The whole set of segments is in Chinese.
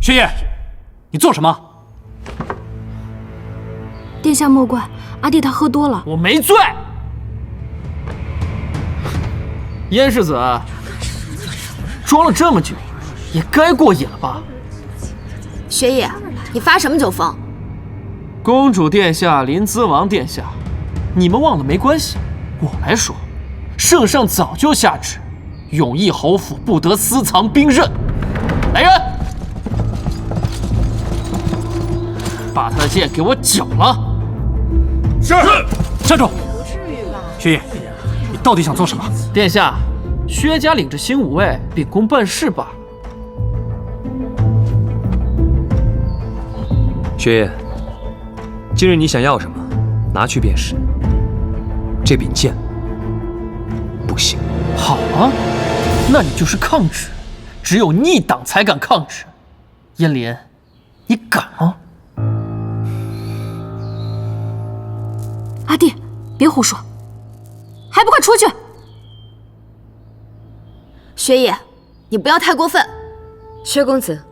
薛叶，你做什么？殿下莫怪，阿弟他喝多了。我没醉。燕世子，装了这么久，也该过瘾了吧？薛叶，你发什么酒疯？公主殿下、临淄王殿下，你们忘了没关系，我来说，圣上早就下旨，永义侯府不得私藏兵刃。来人，把他的剑给我缴了。是，站住！不至于吧薛爷，你到底想做什么？殿下，薛家领着新五卫秉公办事罢了。薛爷，今日你想要什么，拿去便是。这柄剑不行。好啊，那你就是抗旨，只有逆党才敢抗旨。燕莲，你敢吗？阿弟，别胡说，还不快出去！薛野，你不要太过分。薛公子，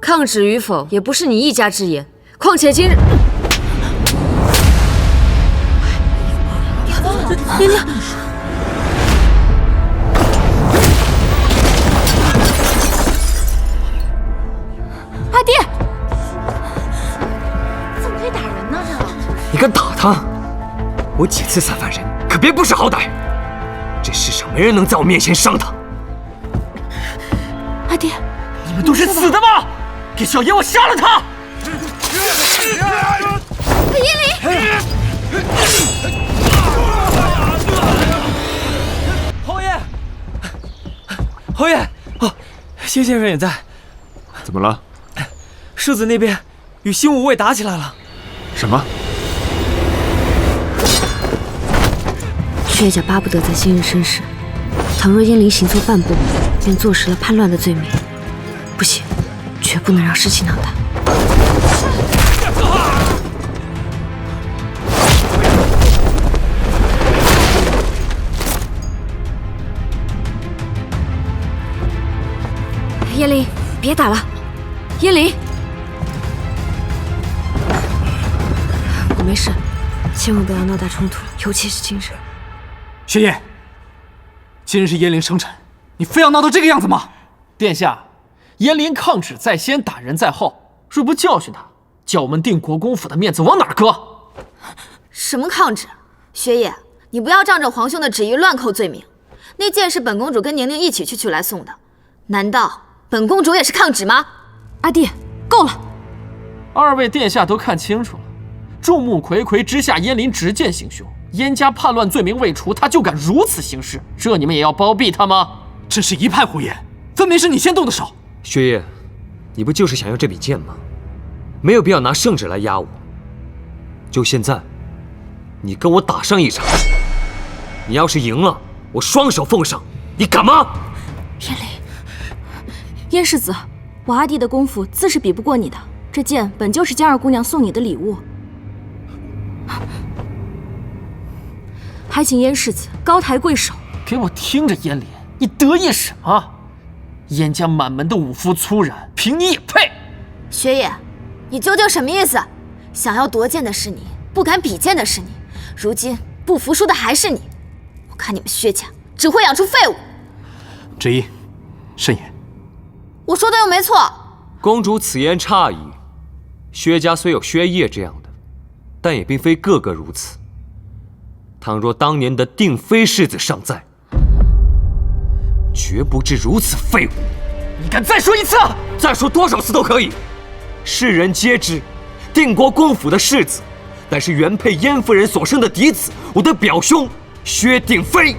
抗旨与否也不是你一家之言。况且今日，娘娘，他？我几次三番人，可别不识好歹。这世上没人能在我面前伤他。阿爹，你们都是死的吗？给小爷我杀了他！叶离，侯爷，侯爷，哦，谢先生也在。怎么了？世子那边与新五卫打起来了。什么？薛家巴不得在今日生事，倘若燕翎行错半步，便坐实了叛乱的罪名。不行，绝不能让事情闹大。燕翎，别打了，燕翎，我没事，千万不要闹大冲突，尤其是今日。薛叶，今日是燕翎生辰，你非要闹到这个样子吗？殿下，燕翎抗旨在先，打人在后，若不教训他，叫我们定国公府的面子往哪儿搁？什么抗旨？薛叶，你不要仗着皇兄的旨意乱扣罪名。那剑是本公主跟宁宁一起去取来送的，难道本公主也是抗旨吗？阿弟，够了！二位殿下都看清楚了，众目睽睽之下，燕林执剑行凶，燕家叛乱罪名未除，他就敢如此行事，这你们也要包庇他吗？真是一派胡言，分明是你先动的手。薛烨，你不就是想要这柄剑吗？没有必要拿圣旨来压我。就现在，你跟我打上一场。你要是赢了，我双手奉上，你敢吗？燕翎，燕世子，我阿弟的功夫自是比不过你的。这剑本就是江二姑娘送你的礼物，还请燕世子高抬贵手。给我听着，燕莲，你得意什么？燕家满门的武夫粗人，凭你也配？薛叶，你究竟什么意思？想要夺剑的是你，不敢比剑的是你，如今不服输的还是你。我看你们薛家只会养出废物。执一，慎言。我说的又没错。公主此言差矣。薛家虽有薛烨这样的，但也并非个个如此。倘若当年的定妃世子尚在，绝不至如此废物。你敢再说一次？再说多少次都可以。世人皆知，定国公府的世子，乃是原配燕夫人所生的嫡子，我的表兄薛定飞。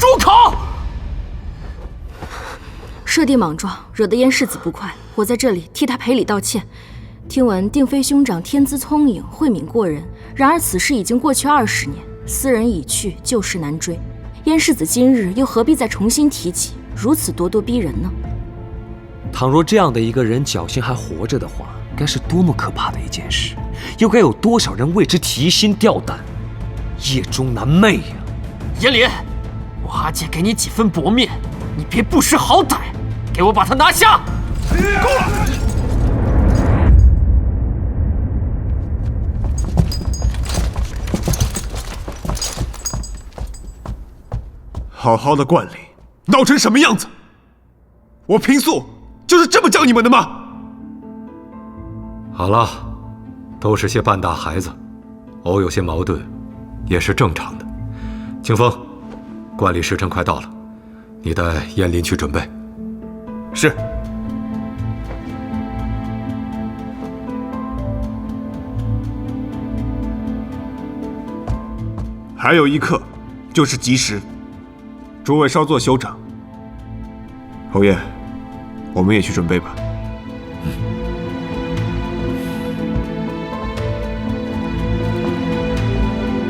住口！舍弟莽撞，惹得燕世子不快，我在这里替他赔礼道歉。听闻定妃兄长天资聪颖，慧敏过人，然而此事已经过去二十年，斯人已去，旧事难追。燕世子今日又何必再重新提起，如此咄咄逼人呢？倘若这样的一个人侥幸还活着的话，该是多么可怕的一件事，又该有多少人为之提心吊胆，夜中难寐呀！严林，我阿姐给你几分薄面，你别不识好歹，给我把他拿下！够了好好的冠礼，闹成什么样子？我平素就是这么教你们的吗？好了，都是些半大孩子，偶有些矛盾，也是正常的。清风，冠礼时辰快到了，你带燕林去准备。是。还有一刻，就是吉时。诸位稍作休整。侯爷，我们也去准备吧。